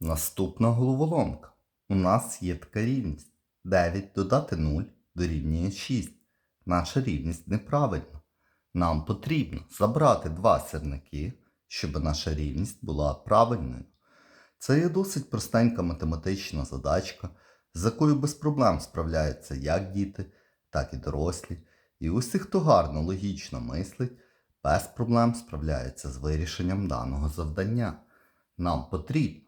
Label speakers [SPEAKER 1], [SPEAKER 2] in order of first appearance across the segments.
[SPEAKER 1] Наступна головоломка. У нас є така рівність. 9 додати 0 дорівнює 6. Наша рівність неправильна. Нам потрібно забрати два сірники, щоб наша рівність була правильною. Це є досить простенька математична задачка, з якою без проблем справляються як діти, так і дорослі. І усі, хто гарно логічно мислить, без проблем справляються з вирішенням даного завдання. Нам потрібно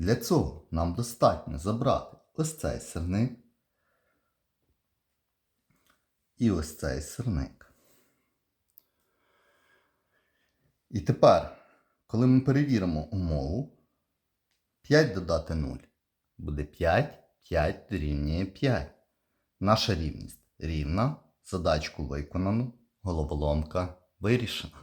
[SPEAKER 1] Для цього нам достатньо забрати ось цей сирник і ось цей сирник. І тепер, коли ми перевіримо умову, 5 додати 0 буде 5, 5 дорівнює 5. Наша рівність рівна, задачку виконано, головоломка вирішена.